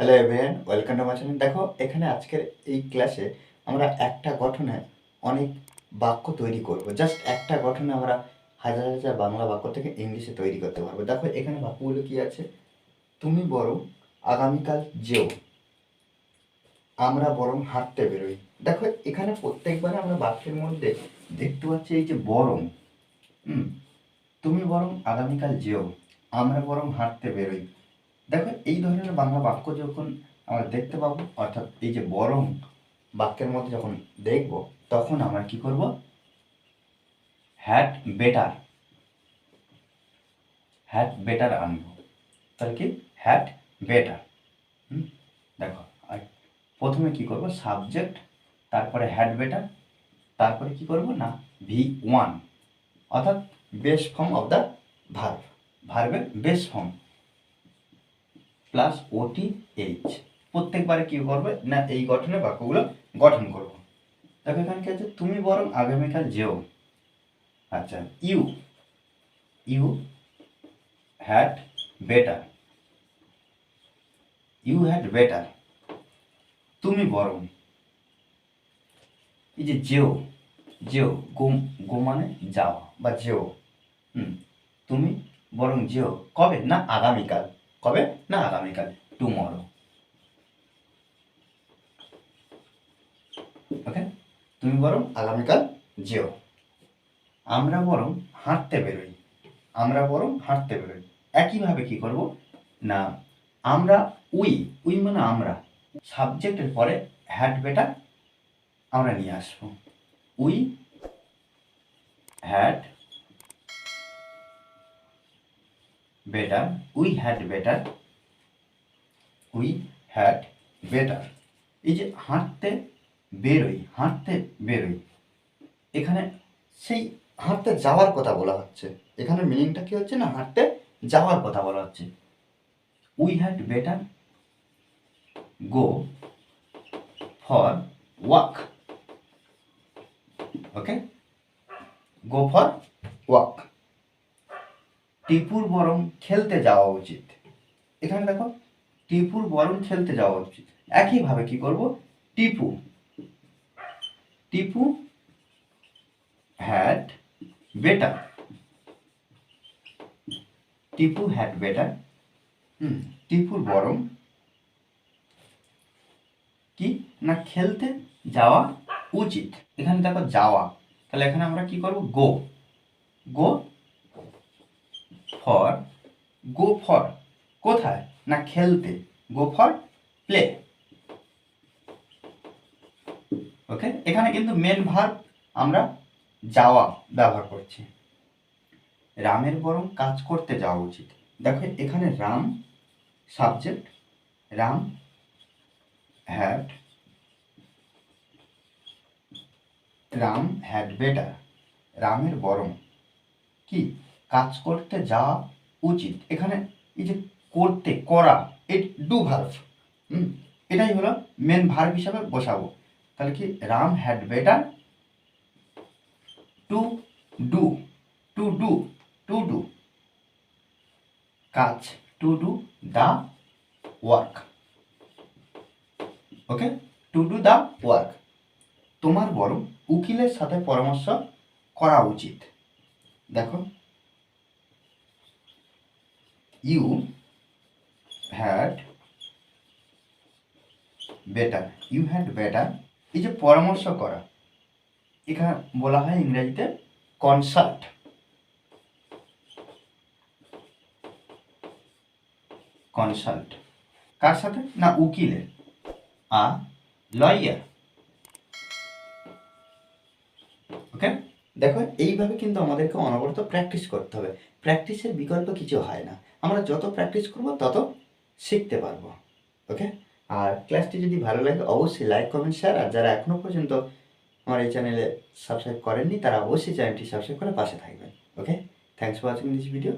Hello everyone welcome to my channel দেখো, এখানে আজকের এই ক্লাসে আমরা একটা গঠনে অনেক বাক্য তৈরি করব। জাস্ট একটা গঠনে আমরা হাজার হাজার বাংলা বাক্য থেকে ইংলিশে তৈরি করতে পারব। দেখো, এখানে বাক্যগুলো কি আছে? তুমি বরং আগামীকাল যেও। আমরা বরং হাঁটতে বেরোই। দেখো, এখানে প্রত্যেকবার আমরা বাক্যের মধ্যে দেখতে পাচ্ছি এই যে বরং। তুমি বরং আগামীকাল যেও। আমরা বরং হাঁটতে বেরোই। দেখো, এই ধরনের বাংলা বাক্য যখন আমরা দেখতে পাবো, অর্থাৎ এই যে বরং বাক্যের মধ্যে যখন দেখব, তখন আমরা কি করব? হ্যাট বেটার হ্যাট বেটার আনব। তাহলে কি? হ্যাট বেটার দেখো, আর প্রথমে কি করব? সাবজেক্ট তারপরে হ্যাড বেটার তারপরে কি করব? না ভি ওয়ান অর্থাৎ best form of the verb ভার্ভের best form plus ওটি এইচ প্রত্যেকবারে কি করবে? না, এই গঠনে বাক্যগুলো গঠন করব। দেখো এখানে কি আছে? তুমি বরং আগামীকাল যেও। আচ্ছা you you had better you had better তুমি বরং, এই যে যেও যেও গো গো মানে যাও বা যেও। হুম, তুমি বরং যেও। কবে? না, আগামীকাল। কবে? না, আগামীকাল টুমরো ওকে তুমি বরং আগামীকাল যেও। আমরা বরং হাঁটতে বেরোই। আমরা বরং হাঁটতে বেরোই। একইভাবে কি করব? না, আমরা উই উই মানে আমরা। সাবজেক্টের পরে হ্যাড বেটার আমরা নিয়ে আসব। We had better we had better we had better এই যে হাঁটতে বেরোই হাঁটতে বেরোই, এখানে সেই হাঁটতে যাওয়ার কথা বলা হচ্ছে। এখানে মিনিংটা কি হচ্ছে না? হাঁটতে যাওয়ার কথা বলা হচ্ছে। We had better go for walk okay go for walk টিপুর বরং খেলতে যাওয়া উচিত। এখানে দেখো, টিপুর বরং খেলতে যাওয়া উচিত। একইভাবে কি করব? Tipu. Tipu had better Tipu had better hmm, টিপুর বরং কি? না, খেলতে যাওয়া উচিত। এখানে দেখো যাওয়া। তাহলে এখানে আমরা কি করব? গো গো ফর গো ফর কোথায়? না খেলতে? গো ফর প্লে ওকে এখানে কিন্তু মেন ভার্ব আমরা যাওয়া ব্যবহার করছি। রামের বরং কাজ করতে যাওয়া উচিত। দেখো, এখানে Ram subject Ram had Ram had better রামের বরং কি? কাজ করতে যাওয়া উচিত। এখানে এই যে করতে, করা এট ডু ভার্ভ হুম? এটাই হলো মেন ভার্ব হিসাবে বসাবো। তাহলে কি Ram had better to do to do to do কাজ to do the work okay to do the work তোমার বরং উকিলের সাথে পরামর্শ করা উচিত। দেখো you had better you had better এই যে পরামর্শ করা, এখানে বলা হয় ইংরেজিতে কনসাল্ট কনসাল্ট কার সাথে? না, উকিলের। আ লয়ার ওকে দেখো, এইভাবে কিন্তু আমাদেরকে অনবরত প্র্যাকটিস করতে হবে। প্র্যাকটিসের বিকল্প কিছু হয় না। আমরা যত প্র্যাকটিস করব, তত শিখতে পারব। ওকে আর ক্লাসটি যদি ভালো লাগে, অবশ্যই লাইক কমেন্ট শেয়ার আর যারা এখনও পর্যন্ত আমার এই চ্যানেলে সাবস্ক্রাইব করেননি, তারা অবশ্যই চ্যানেলটি সাবস্ক্রাইব করে পাশে থাকবেন। Okay thanks for watching this video